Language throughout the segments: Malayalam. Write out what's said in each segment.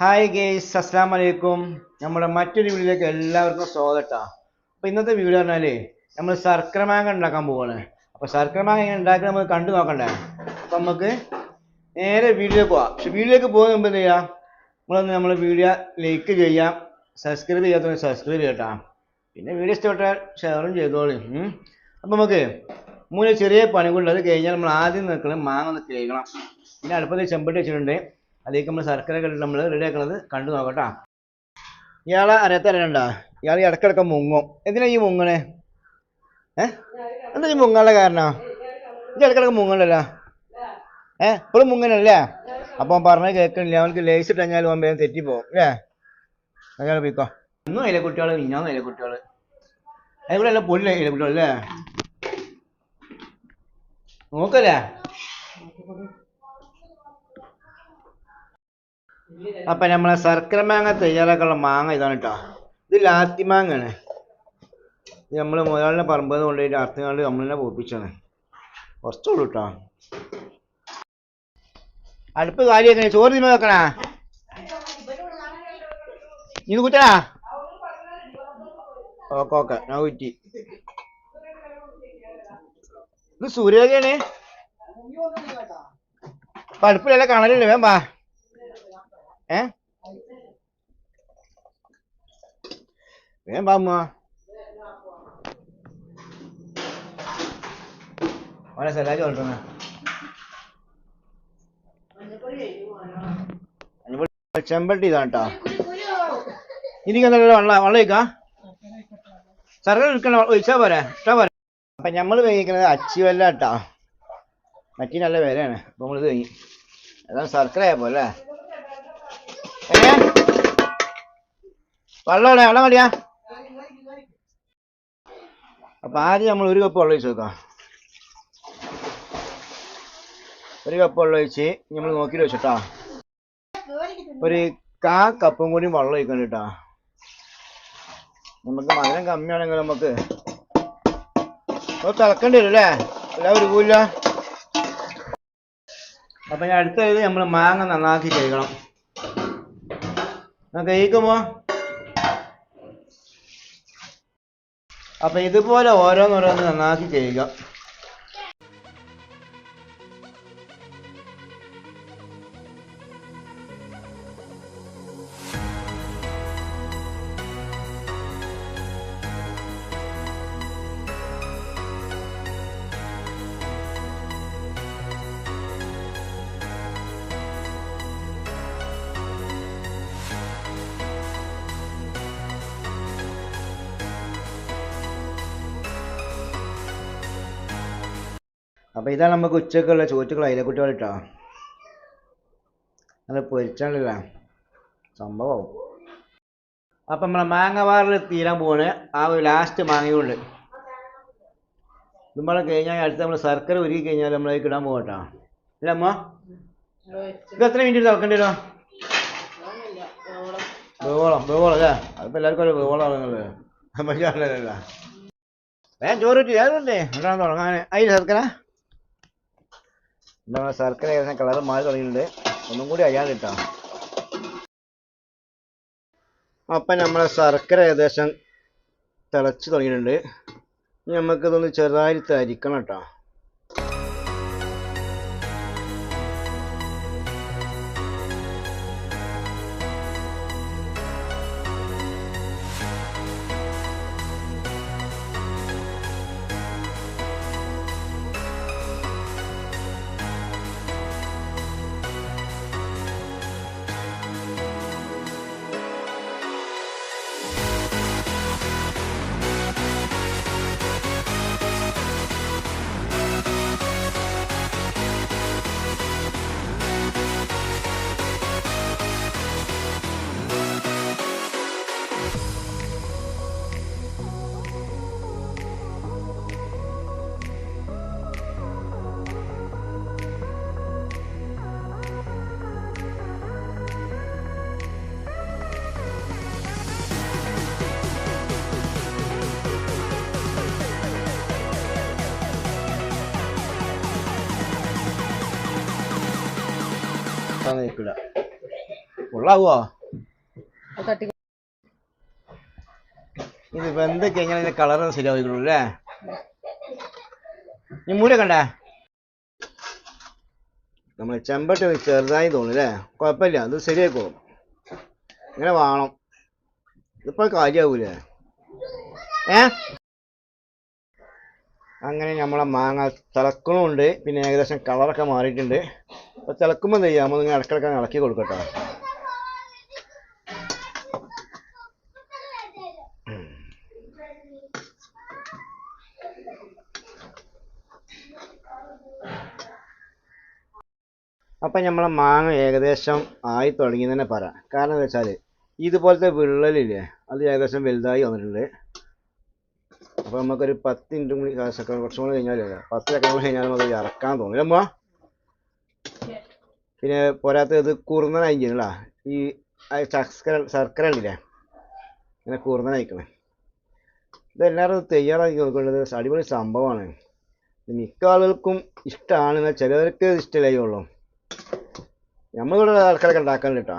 ഹായ് ഗേയ്സ് അസ്സാം വലൈക്കും നമ്മുടെ മറ്റൊരു വീഡിയോയിലേക്ക് എല്ലാവർക്കും സ്വാഗതം അപ്പോൾ ഇന്നത്തെ വീഡിയോ പറഞ്ഞാൽ നമ്മൾ ശർക്കര മാങ്ങ ഉണ്ടാക്കാൻ പോവാണ്. അപ്പോൾ ശർക്കര മാങ്ങ എങ്ങനെ ഉണ്ടാക്കി നമുക്ക് കണ്ടു നോക്കണ്ടേ? അപ്പം നമുക്ക് നേരെ വീഡിയോ പോവാം. പക്ഷെ വീഡിയോയിലേക്ക് പോകുന്ന മുമ്പ് എന്ത് ചെയ്യാം? നമ്മളൊന്ന് നമ്മൾ വീഡിയോ ലൈക്ക് ചെയ്യാം. സബ്സ്ക്രൈബ് ചെയ്യാത്തവർ സബ്സ്ക്രൈബ് ചെയ്യട്ടാ. പിന്നെ വീഡിയോ ഇഷ്ടപ്പെട്ടാൽ ഷെയറും ചെയ്തോളൂ. അപ്പം നമുക്ക് മൂന്ന് ചെറിയ പണികളുണ്ട്. അത് കഴിഞ്ഞാൽ നമ്മൾ ആദ്യം നിൽക്കണം മാങ്ങ ഒന്ന് കേൾക്കണം പിന്നെ അടുപ്പത്തിൽ ചെമ്പട്ടി വെച്ചിട്ടുണ്ട്. അതിലേക്ക് നമ്മൾ ശർക്കര കണ്ടിട്ട് നമ്മൾ റെഡി ആക്കണത് കണ്ടു നോക്കട്ടാ. ഇയാളെ അറിയാത്തറിയണ്ട ഇയാൾ ഇടക്കിടക്ക് മുങ്ങും. എന്തിനാ ഈ മുങ്ങണേ? ഏ? എന്താ ഈ മുങ്ങാനുള്ള കാരണം? ഇത് ഇടക്കിടക്ക് മുങ്ങണല്ലോ ഏ? ഇപ്പോഴും മുങ്ങനല്ലേ അപ്പം പറഞ്ഞ കേൾക്കണില്ല. അവനക്ക് ലേസ് ഇട്ട് കഴിഞ്ഞാൽ അവൻ വേഗം തെറ്റിപ്പോവും അല്ലേ? അയാൾ പോയിക്കോ ഇന്നും അതിലെ കുട്ടികൾ ഇന്നും അതിലെ കുട്ടികൾ അതിലൂടെ അല്ല പൊല്ലേ അതിലെ കുട്ടികൾ അല്ലേ? നോക്കല്ലേ അപ്പൊ നമ്മളെ ശർക്കര മാങ്ങ തയ്യാറാക്കാനുള്ള മാങ്ങ ഇതാണ് കേട്ടോ ഇത് ലാത്തി മാങ്ങയാണ്. ഇത് നമ്മൾ മുതലാളിനെ പറമ്പ് കൊണ്ടുപോയിട്ട് അർത്ഥങ്ങാണ്ട് നമ്മൾ തന്നെ പൊപ്പിച്ചാണ് കുറച്ചുള്ളൂ കേട്ടോ അടുപ്പ് കാലിയാക്കണേ ചോറ് തിന്മ വെക്കണാ. ഇത് കുറ്റാ? Okay okay. ഞാൻ കുറ്റി. ഇത് സൂര്യോദയാണ്. അടുപ്പിലല്ല കാണലില്ല? വേം വാ. ഏ? വേം vamos. Ahora സലാജ് കൊണ്ടുവന്ന. ചെമ്പട്ടി ഇതാണ് കേട്ടോ എനിക്കെന്താ വെള്ളം വെള്ളം ഒഴിക്കാ? സർക്കാർ അപ്പൊ നമ്മൾ മറ്റേ നല്ല വിലയാണ്. അപ്പൊ നമ്മളിത് കഴിഞ്ഞു അതാണ് ശർക്കര ആയപ്പോ ഏ വെള്ളം മതിയാ അപ്പൊ ആദ്യം നമ്മൾ ഒരു കപ്പ് വെള്ളം ഒഴിച്ച് നോക്കാം ഒരു കപ്പ് വെള്ളം ഒഴിച്ച് നമ്മൾ നോക്കിയിട്ട് വെച്ചിട്ടാ. ഒരു കാ കപ്പും കൂടി വെള്ളം ഒഴിക്കണം കേട്ടാ. നമുക്ക് മധുരം കമ്മിയാണെങ്കിൽ നമുക്ക് തിളക്കേണ്ടി വരും അല്ലേ? എല്ലാവരും പോയില്ല അപ്പൊ അടുത്തത് നമ്മൾ മാങ്ങ നന്നാക്കി കഴിക്കണം കഴിക്കുമോ അപ്പൊ ഇതുപോലെ ഓരോന്നോരോന്ന് നന്നാക്കി ചെയ്യുക. അപ്പൊ ഇതാണ് നമുക്ക് ഉച്ചക്കുള്ള ചോറ്റുകൾ അയിലക്കുട്ടികൾ ഇട്ടോ അത് പൊരിച്ചാണല്ല. സംഭവം. അപ്പൊ നമ്മളെ മാങ്ങ വാറിൽ തീരാൻ പോവാണ്. ആ ഒരു ലാസ്റ്റ് മാങ്ങയുണ്ട്. നമ്മളെ കഴിഞ്ഞാൽ അടുത്ത് നമ്മൾ ശർക്കര ഒരുക്കി കഴിഞ്ഞാൽ നമ്മളതിലേക്ക് ഇടാൻ പോകട്ടോ ഇല്ല അമ്മ? ഇത് എത്ര മിനിറ്റ് തിളക്കേണ്ടി വരും? വേവോളം വേവോളം അല്ലേ? അതിപ്പോ എല്ലാവർക്കും ഒരു വേവോളാണല്ലേ മര്യാദ വേഗം ചോറ് കിട്ടി ഉണ്ടാകുന്ന തുടങ്ങാൻ അതിൽ ശർക്കര? നമ്മുടെ ശർക്കര ഏകദേശം കളർ മാറി തുടങ്ങിയിട്ടുണ്ട്. ഒന്നും കൂടി അയ്യാൻ കിട്ടാം അപ്പം നമ്മളെ ശർക്കര ഏകദേശം തിളച്ച് തുടങ്ങിയിട്ടുണ്ട്. ഇനി നമുക്കിതൊന്ന് ചെറുതായിട്ട് അരിക്കണം കേട്ടോ. നിൽക്കില്ല കൊള്ളാവോ? അത് ഇത് വെന്ത് എങ്ങനെ ഇതിന്റെ കളർ ശരിയാവിക്കുള്ളൂ അല്ലേ? ഈ മൂല കണ്ടേ? നമ്മൾ ചെമ്പട്ട് ചെറുതായി തോന്നുന്നു അല്ലേ? കുഴപ്പമില്ല ഇത് ശരിയായിക്കോളും ഇങ്ങനെ വേണം. ഇതിപ്പോ കാര്യാവൂലേ? ഏ? അങ്ങനെ നമ്മളെ മാങ്ങ തിളക്കണമുണ്ട് പിന്നെ ഏകദേശം കളറൊക്കെ മാറിയിട്ടുണ്ട്. അപ്പോൾ തിളക്കുമ്പോൾ എന്ത് ചെയ്യാം? നമ്മൾ ഇങ്ങനെ ഇടക്കിടക്ക് ഇളക്കി കൊടുക്കട്ടോ. അപ്പം നമ്മളെ മാങ്ങ ഏകദേശം ആയി തുടങ്ങി തന്നെ പറയാം. കാരണം എന്താ വെച്ചാൽ ഇതുപോലത്തെ വിള്ളലില്ലേ അത് ഏകദേശം വലുതായി വന്നിട്ടുണ്ട്. അപ്പോൾ നമുക്കൊരു പത്ത് മിനിറ്റ് കൂടി സെക്കൻഡ് കുറച്ചും കൂടി കഴിഞ്ഞാലേ പത്ത് സെക്കൻഡ് കൂടി കഴിഞ്ഞാൽ നമുക്ക് ഇറക്കാൻ തോന്നില്ല. അമ്മ. പിന്നെ പോരാത്ത ഇത് കുറുന്നനായി ചെയ്യണല്ല ഈ ശർക്കര ശർക്കര ഉണ്ടില്ലേ? ഇങ്ങനെ കുറുന്നനായിക്കണേ ഇതെല്ലാവരും തയ്യാറാക്കി നോക്കേണ്ടത് അടിപൊളി സംഭവമാണ്. മിക്ക ആളുകൾക്കും ഇഷ്ടമാണ് എന്നാൽ ചിലവർക്ക് ഇഷ്ടമില്ലായുള്ളൂ നമ്മളിവിടെ ആൾക്കാരൊക്കെ ഉണ്ടാക്കാൻ കേട്ടോ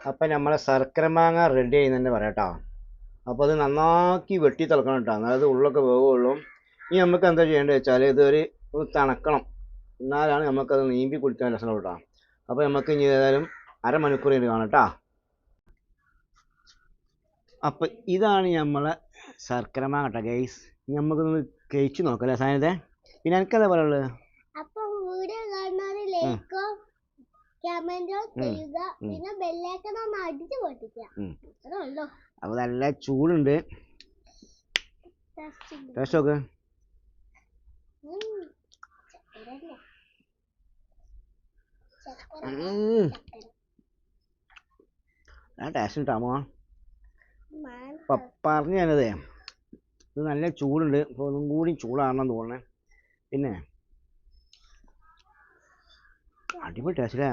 അപ്പം നമ്മളെ ശർക്കര മാങ്ങ റെഡി ചെയ്യുന്നതന്നെ പറയാം കേട്ടോ അപ്പോൾ അത് നന്നാക്കി വെട്ടി തിളക്കണം കേട്ടോ അതായത് ഉള്ളൊക്കെ വേവുള്ളൂ. ഇനി നമുക്ക് എന്താ ചെയ്യേണ്ടത് വെച്ചാൽ ഇതൊരു തണക്കണം. എന്നാലാണ് നമുക്കത് നീമ്പി കുടിക്കാൻ രസം കേട്ടോ അപ്പോൾ നമുക്ക് ഇനി ഏതായാലും അരമണിക്കൂർ ഇത് കാണാം കേട്ടോ അപ്പോൾ ഇതാണ് നമ്മളെ ശർക്കര മാങ്ങ കേട്ടോ ഗൈസ് ഇനി നമുക്കൊന്ന് കഴിച്ചു നോക്കാം അല്ലേ സാധനത്തെ? പിന്നെ എനിക്കതാ പറയുള്ളത് അപ്പൊ വീഡിയോ കാണുന്നവര് ലൈക്കോ അപ്പോൾ നല്ല ചൂടുണ്ട്. ടേസ്റ്റ് നോക്ക്. ടേസ്റ്റ് ഉണ്ടാമോ അപ്പം പറഞ്ഞു ഞാനതേ ഇത് നല്ല ചൂടുണ്ട്. അപ്പോൾ ഒന്നും കൂടി ചൂടാണെന്ന് തോന്നണേ. പിന്നെ അടിപൊളി ടേസ്റ്റ് അല്ലേ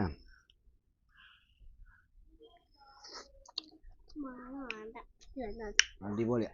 മാങ്ങ വേണ്ട ഇത് തന്നാ മതി. അടിപൊളിയാ